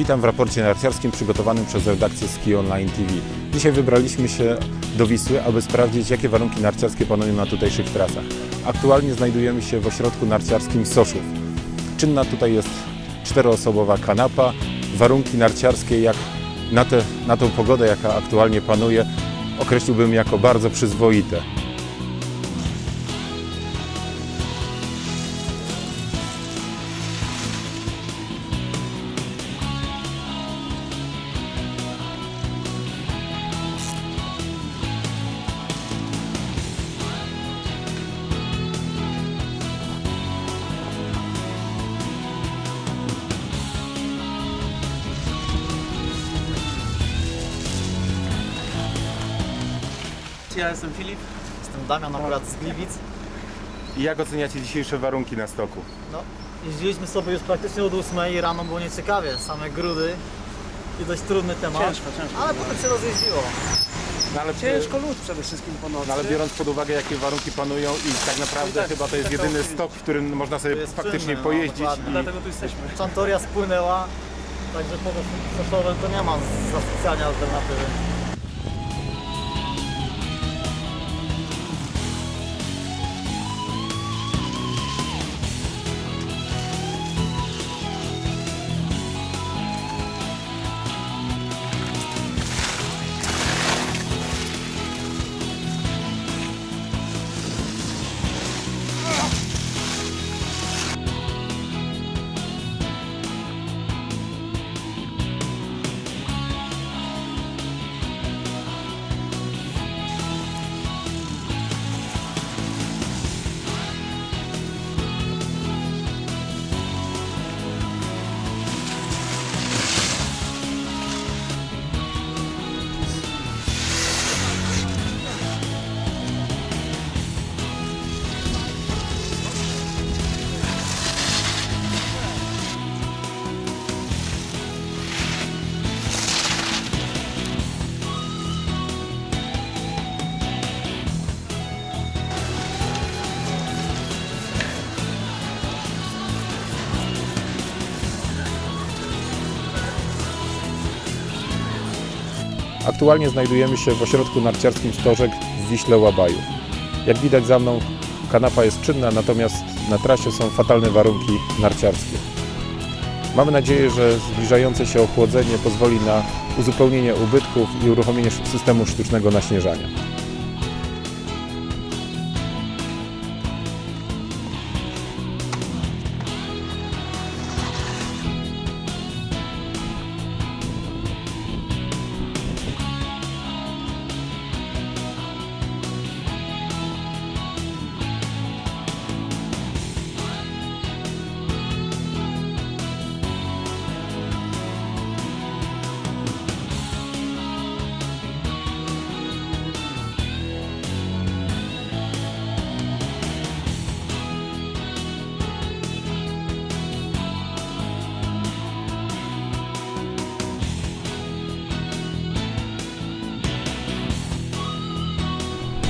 Witam w raporcie narciarskim przygotowanym przez redakcję Ski Online TV. Dzisiaj wybraliśmy się do Wisły, aby sprawdzić, jakie warunki narciarskie panują na tutejszych trasach. Aktualnie znajdujemy się w ośrodku narciarskim Soszów. Czynna tutaj jest czteroosobowa kanapa. Warunki narciarskie, jak na, te, na tą pogodę, jaka aktualnie panuje, określiłbym jako bardzo przyzwoite. Ja jestem Filip. Jestem Damian akurat z Gliwic. I jak oceniacie dzisiejsze warunki na stoku? No, jeździliśmy sobie już praktycznie od 8 i rano było nieciekawie, same grudy i dość trudny temat. Ciężko, ciężko. Ale potem się rozjeździło. No ale, Ciężko lód przede wszystkim po nocy. no ale biorąc pod uwagę, jakie warunki panują i tak naprawdę tak, chyba to jest tak jedyny to- stok, w którym można sobie To jest faktycznie czynne, no, pojeździć. dokładnie. i... Dlatego tu jesteśmy. Czantoria spłynęła, także poza Soszowem to nie ma za specjalnie alternatywy. Aktualnie znajdujemy się w ośrodku narciarskim Stożek w Wiśle Łabaju. Jak widać za mną, kanapa jest czynna, natomiast na trasie są fatalne warunki narciarskie. Mamy nadzieję, że zbliżające się ochłodzenie pozwoli na uzupełnienie ubytków i uruchomienie systemu sztucznego naśnieżania.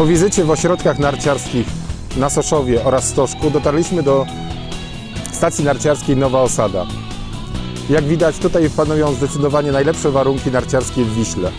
Po wizycie w ośrodkach narciarskich na Soszowie oraz Stożku dotarliśmy do stacji narciarskiej Nowa Osada. Jak widać tutaj panują zdecydowanie najlepsze warunki narciarskie w Wiśle.